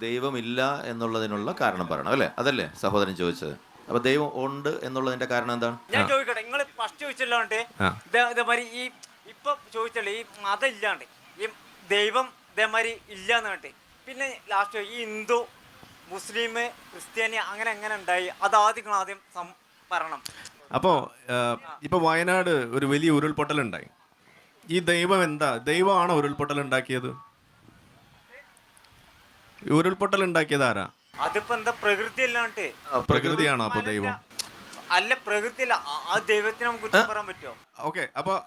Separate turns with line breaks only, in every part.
ദൈവമില്ല എന്നുള്ളതിനുള്ള കാരണം പറയണം അല്ലേ? അതല്ലേ സഹോദരൻ ചോദിച്ചത്. അപ്പൊ ദൈവം ഉണ്ട് എന്നുള്ളതിന്റെ കാരണം എന്താണ്?
ഞാൻ ചോദിക്കട്ടെ നിങ്ങൾ ഫസ്റ്റ് ചോദിച്ചല്ലാണ്ട്. ഇതേമാതിരി ഈ ഇപ്പൊ ചോദിച്ചല്ലേ ഈ മതം ഇല്ലാണ്ട് ഈ ദൈവം ഇതേമാതിരി ഇല്ല കണ്ടേ പിന്നെ ലാസ്റ്റ് ഈ ഹിന്ദു മുസ്ലിം ക്രിസ്ത്യാനി അങ്ങനെ എങ്ങനെ ഉണ്ടായി? അത് ആദ്യം നിങ്ങൾ ആദ്യം സം- പറയണം.
അപ്പോൾ ഇപ്പോൾ വയനാട് ഒരു വലിയ ഉരുൾപൊട്ടൽ ഉണ്ടായി ഈ ദൈവം എന്താ? ദൈവമാണോ ഉരുൾപൊട്ടൽ ഉണ്ടാക്കിയത് ഉരുൾപൊട്ടൽ ഉണ്ടാക്കിയത് ആരാ?
അതിപ്പോ എന്താ പ്രകൃതി അല്ലാണ്ട്.
പ്രകൃതിയാണോ അപ്പൊ ദൈവം?
അല്ല പ്രകൃതി അല്ല ആ- ആ ദൈവത്തിന് നമുക്ക് കുറ്റം പറയാൻ പറ്റുമോ?
ഓക്കെ അപ്പൊ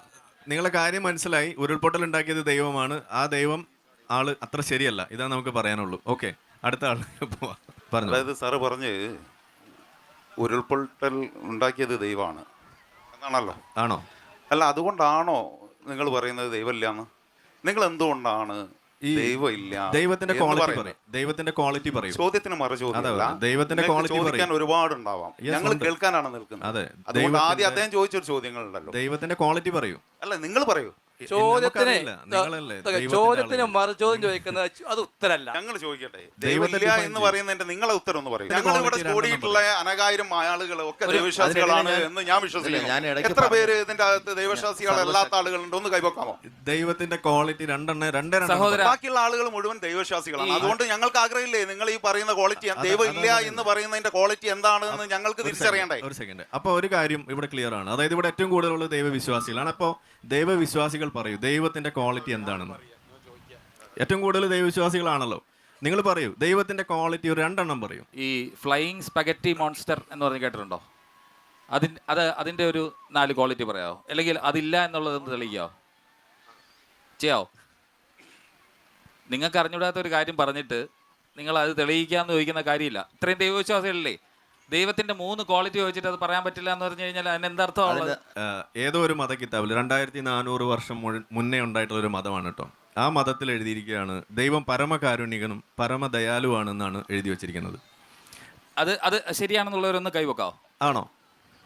നിങ്ങളെ കാര്യം മനസ്സിലായി. ഉരുൾപൊട്ടൽ ഉണ്ടാക്കിയത് ദൈവമാണ്. ആ ദൈവം ആൾ അത്ര ശരിയല്ല. ഇതാ നമുക്ക് പറയാനുള്ളൂ. ഓക്കെ അടുത്ത ആൾ പോവാ. പറഞ്ഞു.
അതായത് സാറ് പറഞ്ഞ് ഉരുൾപൊട്ടൽ ഉണ്ടാക്കിയത് ദൈവമാണ്. എന്നാണല്ലോ?
ആണോ?
അല്ല അതുകൊണ്ടാണോ നിങ്ങൾ പറയുന്നത് ദൈവമില്ലാന്ന്? നിങ്ങൾ എന്തുകൊണ്ടാണ്
ഈ
ദൈവം ഇല്ല.
ദൈവത്തിന്റെ ക്വാളിറ്റി? പറയും. ദൈവത്തിന്റെ ക്വാളിറ്റി പറയും.
ചോദ്യത്തിന്
മറുചോദ്യമല്ല ദൈവത്തിന്റെ ക്വാളിറ്റി
ചോദിക്കാൻ. ഒരുപാട് ഉണ്ടാവാം. ഞങ്ങൾ. കേൾക്കാനാണ് നിൽക്കുന്നത്.
അതെ,
അതുകൊണ്ട് ആദ്യം അദ്ദേഹം ചോദിച്ചൊരു ചോദ്യങ്ങളുണ്ടല്ലോ.
ദൈവത്തിന്റെ ക്വാളിറ്റി പറയൂ.
അല്ല നിങ്ങൾ പറയൂ.
ചോദ്യത്തിന് ചോദ്യത്തിന് മറുചോദ്യം ചോദിക്കുന്നത് അത് ഉത്തരല്ല.
ഞങ്ങൾ ചോദിക്കട്ടെ. ദൈവമില്ല എന്ന് പറയുന്നതിന്റെ നിങ്ങളെ ഉത്തരം ഒന്ന് പറയും. ഞങ്ങൾ ഇവിടെ കൂടിയിട്ടുള്ള അനകായിരം ആളുകൾ ഒക്കെ ദൈവവിശ്വാസികളാണ് എന്ന് ഞാൻ വിശ്വസിക്കുന്നു. എത്ര പേര് ഇതിന്റെ അകത്ത് ദൈവവിശ്വാസികളല്ലാത്ത ആളുകളുണ്ട് ഒന്ന് കൈവക്കാമോ?
ദൈവത്തിന്റെ ക്വാളിറ്റി രണ്ടെണ്ണ രണ്ടേ രണ്ടെണ്ണം
ബാക്കിയുള്ള ആളുകൾ മുഴുവൻ ദൈവവിശ്വാസികളാണ്. അതുകൊണ്ട് ഞങ്ങൾക്ക് ആഗ്രഹമില്ലേ? നിങ്ങൾ ഈ പറയുന്ന ക്വാളിറ്റി
ദൈവമില്ല
ദൈവം ഇല്ല എന്ന് പറയുന്നതിന്റെ ക്വാളിറ്റി എന്താണെന്ന് ഞങ്ങൾക്ക് തിരിച്ചറിയണ്ടേ?
ഒരു സെക്കൻഡ് അപ്പൊ ഒരു കാര്യം ഇവിടെ ക്ലിയർ ആണ്. അതായത് ഇവിടെ ഏറ്റവും കൂടുതലുള്ള ദൈവവിശ്വാസികളാണ്. അപ്പോൾ ദൈവവിശ്വാസികൾ പറയൂ ദൈവത്തിന്റെ ക്വാളിറ്റി എന്താണെന്ന്. ഏറ്റവും കൂടുതൽ ദൈവവിശ്വാസികളാണല്ലോ. നിങ്ങൾ പറയൂ ദൈവത്തിന്റെ ക്വാളിറ്റി ഒരു രണ്ടെണ്ണം പറയൂ.
ഈ ഫ്ലൈയിങ് സ്പഗറ്റി മോൺസ്റ്റർ എന്ന് പറഞ്ഞ് കേട്ടിട്ടുണ്ടോ? അതിൻ അത് അതിന്റെ ഒരു നാല് ക്വാളിറ്റി പറയാമോ അല്ലെങ്കിൽ അതില്ല എന്നുള്ളതൊന്ന് തെളിയിക്കാമോ ചെയ്യാവോ? നിങ്ങൾക്ക് അറിഞ്ഞൂടാത്ത ഒരു കാര്യം പറഞ്ഞിട്ട് നിങ്ങൾ അത് തെളിയിക്കാന്ന് ചോദിക്കുന്ന കാര്യമില്ല. ഇത്രയും ദൈവവിശ്വാസികളല്ലേ? ദൈവത്തിന്റെ മൂന്ന് ക്വാളിറ്റി ചോദിച്ചിട്ട് അത് പറയാൻ പറ്റില്ല എന്ന് പറഞ്ഞു കഴിഞ്ഞാൽ അതിന് എന്താർത്ഥമുള്ളത്?
ഏതോ ഒരു മത കിതാബിൽ രണ്ടായിരത്തി നാനൂറ് വർഷം മുന്നേ ഉണ്ടായിട്ടുള്ള ഒരു മതമാണ് കേട്ടോ. ആ മതത്തിൽ എഴുതിയിരിക്കുകയാണ് ദൈവം പരമകാരുണികനും പരമദയാലുവാണെന്നാണ് എഴുതി വെച്ചിരിക്കുന്നത്.
അത് അത് ശരിയാണെന്നുള്ളവരൊന്ന് കൈവക്കാവോ?
ആണോ?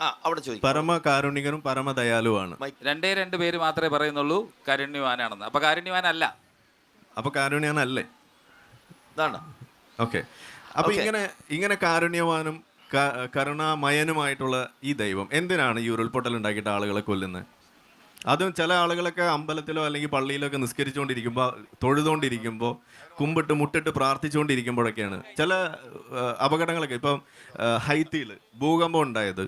ആ അവിടെ ചോദിക്കും.
പരമകാരുണികനും പരമദയാലുവാണ്.
രണ്ടേ രണ്ട് പേര് മാത്രമേ പറയുന്നുള്ളൂ കാരുണ്യവാനാണെന്ന്. അപ്പൊ കാരുണ്യവാനല്ല.
അപ്പൊ കാരുണ്യാനല്ലേ?
ഇതാണ്.
ഓക്കെ. അപ്പൊ. ഇങ്ങനെ ഇങ്ങനെ കാരുണ്യവാനും കരുണാമയനുമായിട്ടുള്ള ഈ ദൈവം. എന്തിനാണ് ഈ ഉരുൾപൊട്ടൽ ഉണ്ടാക്കിയിട്ട് ആളുകളെ കൊല്ലുന്നത് അതും ചില ആളുകളൊക്കെ അമ്പലത്തിലോ അല്ലെങ്കിൽ പള്ളിയിലോ ഒക്കെ നിസ്കരിച്ചുകൊണ്ടിരിക്കുമ്പോൾ തൊഴുതുകൊണ്ടിരിക്കുമ്പോൾ കുമ്പിട്ട് മുട്ടിട്ട് പ്രാർത്ഥിച്ചുകൊണ്ടിരിക്കുമ്പോഴൊക്കെയാണ് ചില അപകടങ്ങളൊക്കെ. ഇപ്പം ഹൈത്തിയിൽ ഭൂകമ്പം ഉണ്ടായത്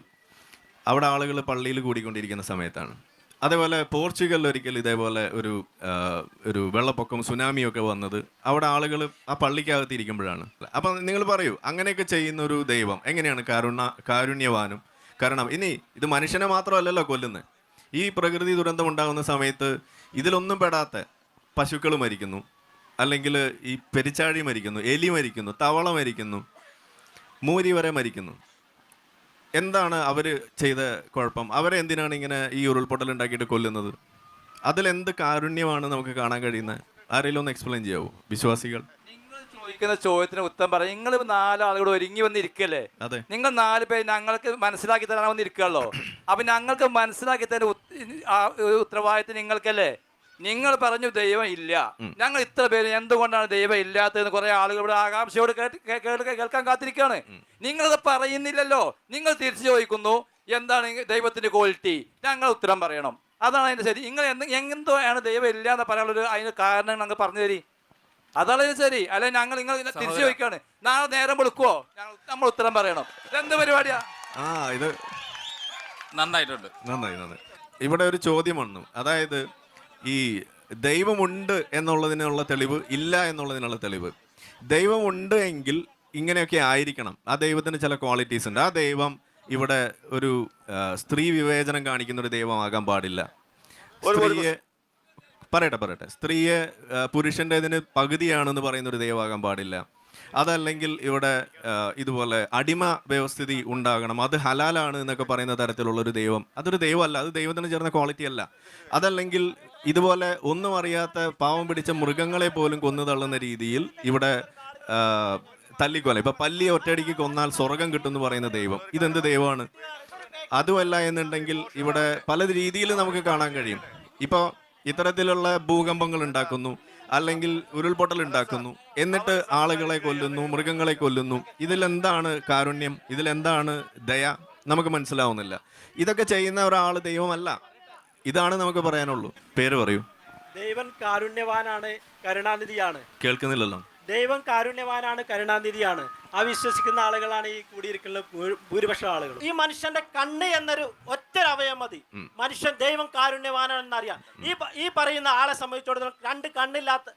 അവിടെ ആളുകൾ പള്ളിയിൽ കൂടിക്കൊണ്ടിരിക്കുന്ന സമയത്താണ്. അതേപോലെ പോർച്ചുഗലിൽ ഒരിക്കൽ ഇതേപോലെ ഒരു ഒരു വെള്ളപ്പൊക്കം സുനാമിയും ഒക്കെ വന്നത് അവിടെ ആളുകൾ ആ പള്ളിക്കകത്ത് ഇരിക്കുമ്പോഴാണ്. അപ്പം നിങ്ങൾ പറയൂ അങ്ങനെയൊക്കെ ചെയ്യുന്ന ഒരു ദൈവം എങ്ങനെയാണ് കരുണ കാരുണ്യവാനും? കാരണം ഇനി ഇത് മനുഷ്യനെ മാത്രമല്ലല്ലോ കൊല്ലുന്നത് ഈ പ്രകൃതി ദുരന്തം ഉണ്ടാകുന്ന സമയത്ത് ഇതിലൊന്നും പെടാത്ത പശുക്കൾ മരിക്കുന്നു. അല്ലെങ്കിൽ ഈ പെരിച്ചാഴി മരിക്കുന്നു എലി മരിക്കുന്നു തവള മരിക്കുന്നു മൂരി വരെ മരിക്കുന്നു. എന്താണ് അവർ ചെയ്ത കുഴപ്പം? അവരെ എന്തിനാണ് ഇങ്ങനെ ഈ ഉരുൾപൊട്ടൽ ഉണ്ടാക്കിയിട്ട് കൊല്ലുന്നത്? അതിലെന്ത് കാരുണ്യമാണ് നമുക്ക് കാണാൻ കഴിയുന്നത്? ആരെങ്കിലും ഒന്ന് എക്സ്പ്ലെയിൻ ചെയ്യാവോ? വിശ്വാസികൾ.
നിങ്ങൾ ചോദിക്കുന്ന ചോദ്യത്തിന് ഉത്തരം പറയാം നിങ്ങൾ നാലാളുകൾ ഒരുങ്ങി വന്നിരിക്കല്ലേ? നിങ്ങൾ നാല് പേര് ഞങ്ങൾക്ക് മനസ്സിലാക്കി തരാൻ വന്നിരിക്കുകയല്ലോ അപ്പൊ ഞങ്ങൾക്ക് മനസ്സിലാക്കി തരുന്ന ഉത്തരവാദിത്തം നിങ്ങൾക്കല്ലേ? നിങ്ങൾ പറഞ്ഞു ദൈവം ഇല്ല. ഞങ്ങൾ ഇത്ര പേര് എന്തുകൊണ്ടാണ് ദൈവം ഇല്ലാത്തതെന്ന് കുറെ ആളുകൾ ഇവിടെ ആകാംക്ഷയോട് കേട്ട് കേൾക്കാൻ കാത്തിരിക്കുകയാണ്. നിങ്ങളത് പറയുന്നില്ലല്ലോ. നിങ്ങൾ തിരിച്ചു ചോദിക്കുന്നു എന്താണ് ദൈവത്തിന്റെ ക്വാളിറ്റി? ഞങ്ങൾ ഉത്തരം പറയണം. അതാണ് അതിന്റെ ശരി. നിങ്ങൾ എന്ത് എന്തോ ആണ് ദൈവം ഇല്ല എന്ന് പറയാനുള്ളൊരു അതിന് കാരണം ഞങ്ങൾ പറഞ്ഞു തരി. അതാണ് ശരി. അല്ലെ ഞങ്ങൾ നിങ്ങൾ തിരിച്ചു ചോദിക്കാണ് നാളെ നേരം വിളിക്കുവോ? ഞങ്ങൾ നമ്മൾ ഉത്തരം പറയണം. എന്ത് പരിപാടിയാ?
ആ ഇത്
നന്നായിട്ടുണ്ട്.
നന്നായി നന്നായി. ഇവിടെ ഒരു ചോദ്യം വന്നു. അതായത് ഈ ദൈവമുണ്ട് എന്നുള്ളതിനുള്ള തെളിവ് ഇല്ല എന്നുള്ളതിനുള്ള തെളിവ്. ദൈവമുണ്ട് എങ്കിൽ ഇങ്ങനെയൊക്കെ ആയിരിക്കണം. ആ ദൈവത്തിന് ചില ക്വാളിറ്റീസ് ഉണ്ട്. ആ ദൈവം ഇവിടെ ഒരു സ്ത്രീ വിവേചനം കാണിക്കുന്ന ഒരു ദൈവമാകാൻ പാടില്ല. സ്ത്രീയെ പറയട്ടെ പറയട്ടെ. സ്ത്രീയെ പുരുഷന്റെ പുരുഷന്റെതിന് പകുതിയാണെന്ന് പറയുന്ന ഒരു ദൈവമാകാൻ പാടില്ല. അതല്ലെങ്കിൽ ഇവിടെ ഇതുപോലെ അടിമ വ്യവസ്ഥിതി ഉണ്ടാകണം. അത് ഹലാലാണ് എന്നൊക്കെ പറയുന്ന തരത്തിലുള്ള ഒരു ദൈവം. അതൊരു ദൈവമല്ല. അത് ദൈവത്തിന് ചേർന്ന ക്വാളിറ്റി അല്ല. അതല്ലെങ്കിൽ ഇതുപോലെ ഒന്നും അറിയാത്ത പാവം പിടിച്ച മൃഗങ്ങളെ പോലും കൊന്നു തള്ളുന്ന രീതിയിൽ ഇവിടെ തല്ലിക്കൊല ഇപ്പൊ പല്ലിയെ ഒറ്റയടിക്ക് കൊന്നാൽ സ്വർഗം കിട്ടും എന്ന് പറയുന്ന ദൈവം. ഇതെന്ത് ദൈവമാണ്? അതുമല്ല എന്നുണ്ടെങ്കിൽ ഇവിടെ പല രീതിയിൽ നമുക്ക് കാണാൻ കഴിയും. ഇപ്പോൾ ഇത്തരത്തിലുള്ള ഭൂകമ്പങ്ങൾ ഉണ്ടാക്കുന്നു അല്ലെങ്കിൽ ഉരുൾപൊട്ടൽ ഉണ്ടാക്കുന്നു എന്നിട്ട് ആളുകളെ കൊല്ലുന്നു മൃഗങ്ങളെ കൊല്ലുന്നു. ഇതിലെന്താണ് കാരുണ്യം? ഇതിലെന്താണ് ദയ? നമുക്ക് മനസ്സിലാവുന്നില്ല. ഇതൊക്കെ ചെയ്യുന്ന ഒരാൾ ദൈവമല്ല. ഇതാണ് നമുക്ക് പറയാനുള്ളൂ. പേര് പറയൂ.
ദൈവം കാരുണ്യവാനാണ് കരുണാനിധിയാണ്.
കേൾക്കുന്നില്ലല്ലോ.
ദൈവം കാരുണ്യവാനാണ് കരുണാനിധിയാണ്. ആ വിശ്വസിക്കുന്ന ആളുകളാണ് ഈ കൂടിയിരിക്കുന്ന ഭൂരിപക്ഷം ആളുകൾ ഈ മനുഷ്യന്റെ കണ്ണ് എന്നൊരു ഒറ്റ അവയം മതി മനുഷ്യൻ ദൈവം കാരുണ്യവാനാണെന്നറിയാം. ഈ ഈ പറയുന്ന ആളെ സംബന്ധിച്ചിടത്തോളം രണ്ട് കണ്ണില്ലാത്ത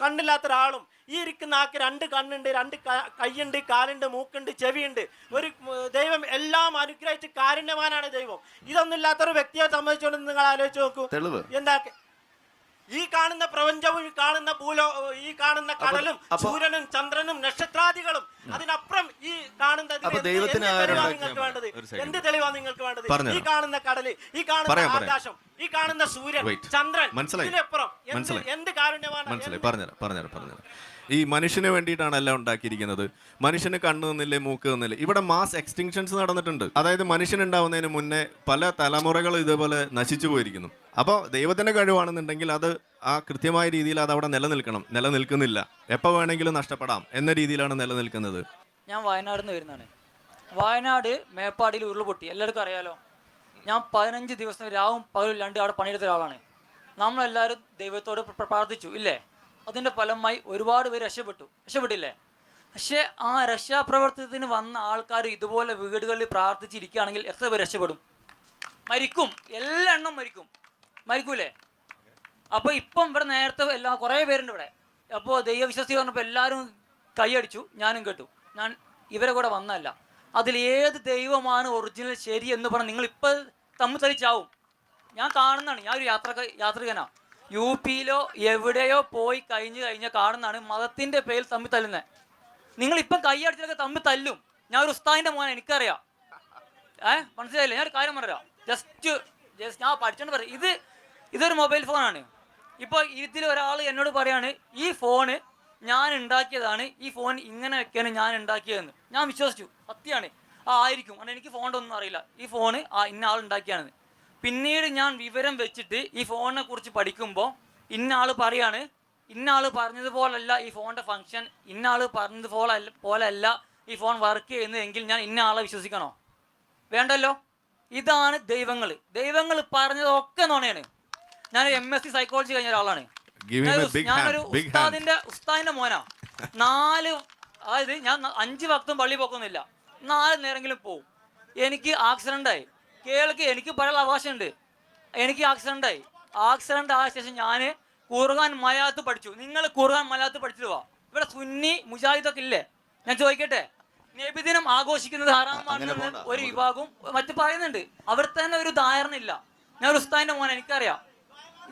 കണ്ണില്ലാത്ത ഒരാളും ഈ ഇരിക്കുന്ന ആൾക്ക് രണ്ട് കണ്ണുണ്ട് രണ്ട് കൈയുണ്ട് കാലുണ്ട് മൂക്കുണ്ട് ചെവിയുണ്ട്. ഒരു ദൈവം എല്ലാം അനുഗ്രഹിച്ച് കാരുണ്യവാനാണ് ദൈവം. ഇതൊന്നും ഇല്ലാത്തൊരു വ്യക്തിയെ സംബന്ധിച്ചുകൊണ്ട് നിങ്ങൾ ആലോചിച്ച് നോക്കൂ. എന്താ ഈ കാണുന്ന പ്രപഞ്ചവും ഈ കാണുന്ന ഭൂലോ ഈ കാണുന്ന കടലും സൂര്യനും ചന്ദ്രനും നക്ഷത്രാദികളും അതിനപ്പുറം ഈ
അപ്പൊ ദൈവത്തിന്
എന്ത് തെളിവാ നിങ്ങൾക്ക് വേണ്ടത്. ഈ കാണുന്ന കടൽ ഈ കാണുന്ന. ആകാശം ഈ കാണുന്ന സൂര്യൻ ചന്ദ്രൻ
മനസ്സിലായി.
എന്ത് കാരുണ്യമാണ്?
മനസ്സിലായി.
എന്ത്
പറഞ്ഞുതരാം പറഞ്ഞുതരാം പറഞ്ഞുതരാം. ഈ മനുഷ്യന് വേണ്ടിയിട്ടാണ് എല്ലാം ഉണ്ടാക്കിയിരിക്കുന്നത്. മനുഷ്യന് കണ്ണു നിന്നില്ലേ മൂക്ക് നിന്നില്ലേ? ഇവിടെ മാസ് എക്സ്റ്റിങ്ഷൻസ് നടന്നിട്ടുണ്ട്. അതായത് മനുഷ്യൻ ഉണ്ടാവുന്നതിന് മുന്നേ പല തലമുറകൾ ഇതേപോലെ നശിച്ചു പോയിരിക്കുന്നു. അപ്പോൾ ദൈവത്തിന്റെ കഴിവാണെന്നുണ്ടെങ്കിൽ അത് ആ കൃത്യമായ രീതിയിൽ അത് അവിടെ നിലനിൽക്കണം. നിലനിൽക്കുന്നില്ല. എപ്പോൾ വേണമെങ്കിലും നഷ്ടപ്പെടാം എന്ന രീതിയിലാണ് നിലനിൽക്കുന്നത്.
ഞാൻ വയനാട് നിന്ന് വരുന്നതാണ്. വയനാട് മേപ്പാടിയിൽ ഉരുൾപൊട്ടി എല്ലാവർക്കും അറിയാലോ. ഞാൻ പതിനഞ്ച് ദിവസം രാവും പകലും രണ്ട് അവിടെ പണിയെടുത്ത ഒരാളാണ്. നമ്മളെല്ലാവരും ദൈവത്തോട് പ്ര- പ്രാർത്ഥിച്ചു ഇല്ലേ? അതിന്റെ ഫലമായി ഒരുപാട് പേര് രക്ഷപ്പെട്ടു. രക്ഷപ്പെട്ടില്ലേ? പക്ഷേ ആ രക്ഷാപ്രവർത്തനത്തിന് വന്ന ആൾക്കാർ ഇതുപോലെ വീടുകളിൽ പ്രാർത്ഥിച്ചിരിക്കുകയാണെങ്കിൽ എത്ര പേര് രക്ഷപ്പെടും? മരിക്കും. എല്ലാ എണ്ണം മരിക്കും. മരിക്കൂലേ? അപ്പോൾ ഇപ്പം ഇവിടെ നേരത്തെ എല്ലാ കുറേ പേരുണ്ട് ഇവിടെ. അപ്പോൾ ദൈവവിശ്വസി പറഞ്ഞപ്പോൾ എല്ലാവരും കൈയടിച്ചു. ഞാനും കേട്ടു. ഞാൻ ഇവരെ കൂടെ വന്നല്ല അതിൽ ഏത് ദൈവമാണ് ഒറിജിനൽ ശരി എന്ന് പറഞ്ഞാൽ നിങ്ങൾ ഇപ്പൊ തമ്മിൽ തളിച്ചാവും ഞാൻ കാണുന്നതാണ്. ഞാൻ ഒരു യാത്ര യാത്രികനാ. യു പിയിലോ എവിടെയോ പോയി കഴിഞ്ഞ് കഴിഞ്ഞാൽ കാണുന്നതാണ് മതത്തിന്റെ പേരിൽ തമ്മിൽ തല്ലുന്നത് നിങ്ങൾ ഇപ്പം കൈയടിച്ചതൊക്കെ തമ്മിൽ തല്ലും. ഞാൻ ഒരു ഉസ്താദിന്റെ മോനെ എനിക്കറിയാം. ഏ? മനസ്സിലായില്ലേ? ഞാൻ ഒരു കാര്യം പറയാം ജസ്റ്റ് ജസ്റ്റ് ഞാൻ പഠിച്ചോണ്ട് പറയാം. ഇത് ഇതൊരു മൊബൈൽ ഫോണാണ്. ഇപ്പോൾ ഇതിൽ ഒരാൾ എന്നോട് പറയാണ് ഈ ഫോണ് ഞാൻ ഉണ്ടാക്കിയതാണ് ഈ ഫോൺ ഇങ്ങനെ വെക്കാണ് ഞാൻ ഉണ്ടാക്കിയതെന്ന് ഞാൻ വിശ്വസിച്ചു. സത്യമാണ് ആ ആയിരിക്കും. കാരണം എനിക്ക് ഫോണിന്റെ ഒന്നും അറിയില്ല. ഈ ഫോണ് ആ ഇന്ന ആൾ പിന്നീട് ഞാൻ വിവരം വെച്ചിട്ട് ഈ ഫോണിനെ കുറിച്ച് പഠിക്കുമ്പോൾ ഇന്ന ആൾ പറയാണ്. ഇന്ന ആൾ പറഞ്ഞതുപോലല്ല ഈ ഫോണിന്റെ ഫങ്ഷൻ ഇന്ന ആൾ പറഞ്ഞതുപോലെ പോലല്ല ഈ ഫോൺ വർക്ക് ചെയ്യുന്നതെങ്കിൽ ഞാൻ ഇന്ന ആളെ വിശ്വസിക്കണോ? വേണ്ടല്ലോ? ഇതാണ് ദൈവങ്ങൾ ദൈവങ്ങൾ പറഞ്ഞതൊക്കെ നോണയാണ്. ഞാൻ എം എസ് സി സൈക്കോളജി കഴിഞ്ഞ ഒരാളാണ്.
Give him a
ഞാനൊരു-
big
ഞാനൊരു
hand, big hand.
ഉസ്താദിന്റെ ഉസ്താദിന്റെ മോനാ. നാല് അതായത് ഞാൻ ന- അഞ്ച് ഭക്തം പള്ളി പോക്കൊന്നുമില്ല നാല് നേരെങ്കിലും പോവും. എനിക്ക് ആക്സിഡന്റ് ആയി. കേൾക്ക് എനിക്ക് പറയാനുള്ള അവകാശമുണ്ട്. എനിക്ക് ആക്സിഡന്റ് ആയി. ആക്സിഡന്റ് ആയ ശേഷം ഞാൻ ഖുർആൻ മലയാളത്ത് പഠിച്ചു. നിങ്ങൾ ഖുർആൻ മലയാളത്ത് പഠിച്ചിട്ട് വാ. ഇവിടെ സുന്നി മുജാഹിദ് ഒക്കെ ഇല്ലേ? ഞാൻ ചോദിക്കട്ടെ? നബിദിനം ആഘോഷിക്കുന്നത് ഹറാമാണെന്ന്
പോണ്ട.
ഒരു വിഭാഗവും മറ്റു പറയുന്നുണ്ട്. അവിടെ തന്നെ ഒരു ധാരണ ഇല്ല ഞാൻ ഒരു ഉസ്താദിന്റെ മോനെ എനിക്കറിയാം.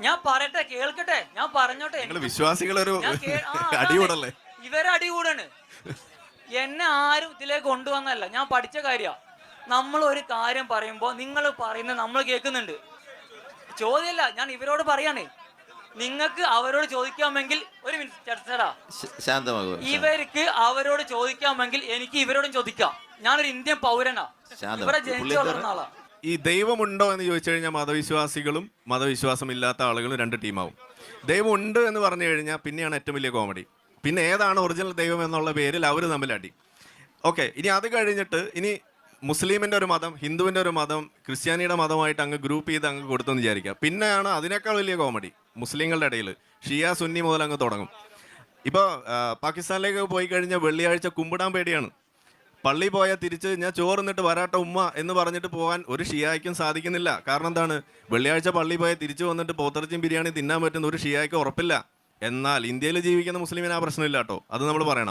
ഞാൻ പറയട്ടെ കേൾക്കട്ടെ ഞാൻ പറഞ്ഞോട്ടെ.
നിങ്ങൾ വിശ്വാസികളൊരു. അടികൂടല്ലേ?
ഇവരെ അടികൂടാണ്. എന്നെ ആരും ഇതിലേക്ക് കൊണ്ടുവന്നല്ല ഞാൻ പഠിച്ച കാര്യ. നമ്മൾ ഒരു കാര്യം പറയുമ്പോൾ നിങ്ങൾ പറയുന്നത് നമ്മൾ കേൾക്കുന്നുണ്ട്. ചോദ്യമല്ല ഞാൻ ഇവരോട് പറയാണ്. നിങ്ങൾക്ക് അവരോട് ചോദിക്കാമെങ്കിൽ ഒരു മിനിറ്റ് ഇവർക്ക് അവരോട് ചോദിക്കാമെങ്കിൽ എനിക്ക് ഇവരോടും ചോദിക്കാം. ഞാനൊരു ഇന്ത്യൻ പൗരനാ. ഇവിടെ
ഈ
ജനിച്ചു വളർന്ന ആളാ.
ഈ ദൈവമുണ്ടോ എന്ന് ചോദിച്ചു കഴിഞ്ഞാൽ മതവിശ്വാസികളും മതവിശ്വാസമില്ലാത്ത ആളുകളും രണ്ട് ടീമാവും. ദൈവമുണ്ട് എന്ന് പറഞ്ഞു കഴിഞ്ഞാൽ പിന്നെയാണ് ഏറ്റവും വലിയ കോമഡി. പിന്നെ ഏതാണ് ഒറിജിനൽ ദൈവം എന്നുള്ള പേരിൽ അവർ തമ്മിൽ അടി. ഓക്കെ ഇനി അത് കഴിഞ്ഞിട്ട് ഇനി മുസ്ലിമിന്റെ ഒരു മതം ഹിന്ദുവിന്റെ ഒരു മതം ക്രിസ്ത്യാനിയുടെ മതമായിട്ട് അങ്ങ് ഗ്രൂപ്പ് ചെയ്ത് അങ്ങ് കൊടുത്തെന്ന് വിചാരിക്കുക പിന്നെയാണ് അതിനേക്കാൾ വലിയ കോമഡി മുസ്ലിങ്ങളുടെ ഇടയിൽ. ഷിയ സുന്നി മുതൽ അങ്ങ് തുടങ്ങും. ഇപ്പോൾ പാകിസ്ഥാനിലേക്ക് പോയി കഴിഞ്ഞാൽ വെള്ളിയാഴ്ച കുമ്പിടാൻ പേടിയാണ്. പള്ളി പോയാൽ തിരിച്ച് ഞാൻ ചോറുന്നിട്ട് വരാട്ട ഉമ്മ എന്ന് പറഞ്ഞിട്ട് പോകാൻ ഒരു ഷിയായ്ക്കും സാധിക്കുന്നില്ല. കാരണം എന്താണ്? വെള്ളിയാഴ്ച പള്ളി പോയാൽ തിരിച്ചു വന്നിട്ട് പോത്തിറച്ചിയും ബിരിയാണി തിന്നാൻ പറ്റുന്ന ഒരു ഷിയായ്ക്ക് ഉറപ്പില്ല. എന്നാൽ ഇന്ത്യയിൽ ജീവിക്കുന്ന മുസ്ലിമിന് ആ പ്രശ്നമില്ല കേട്ടോ. അത് നമ്മൾ പറയണം.